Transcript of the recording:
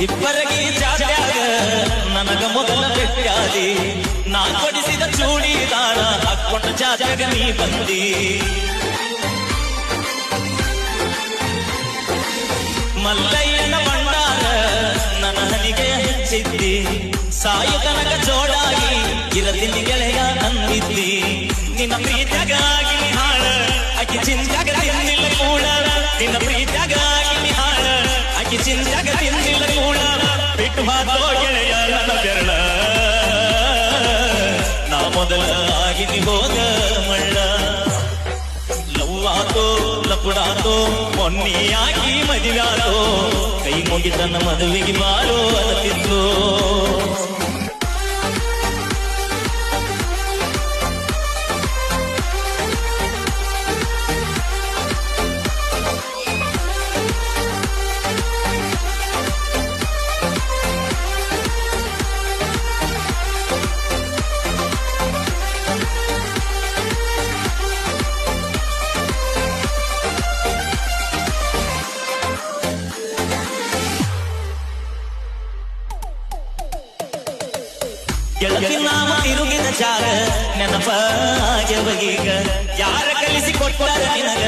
ಇಬ್ಬರಿಗೆ ಜಾತ್ಯಾಗ ನನಗ ಮೊದಲ ಬೆಟ್ಟಾದಿ ನಾ ಕೊಡಿಸಿದ ಚೂಡಿದಾರ ಹಾಕೊಂಡ ಜಾತ್ಯಾಗ ನೀ ಬಂದಿ. ಮಲ್ಲಯ್ಯನ ಮಂಡಾರ ನನ್ನ ಹನಿಗೆ ಹಚ್ಚಿದ್ದಿ. ಸಾಯ ತನಕ ಜೋಡಾಗಿ ಇರದಿನ ಗೆಳೆಯ ಅಂದಿದ್ದಿ ನಿನ್ನ ಪ್ರೀತಿಗಾಗಿ ಹಾಳ ಅಕ್ಕಿ ಚಿಂತ್ಯಾಗ ಬಿಟ್ಟು ಹಾಕೋ ಗೆಳೆಯ ನನ್ನ ಬೆರಳ ನಾ ಮೊದಲ ಆಗಿನಿ ಹೋಗ ಮಳ್ಳ ಲವ್ವಾತೋ ಲಪುಡಾತೋ ಮೊನ್ನಿಯಾಗಿ ಮದುವಾತೋ ಕೈ ಮುಗಿತನ ಮದುವೆಗೆ ಬಾರೋ ಅಲತಿತ್ತು ನಾಮ ತಿರುಗಿದ ಜಾಗ ನೆನಪಾಗ್ಯವಗೀಗ ಯಾರ ಕಲಿಸಿ ಕೊಟ್ಟಾರ ನಿನಗ?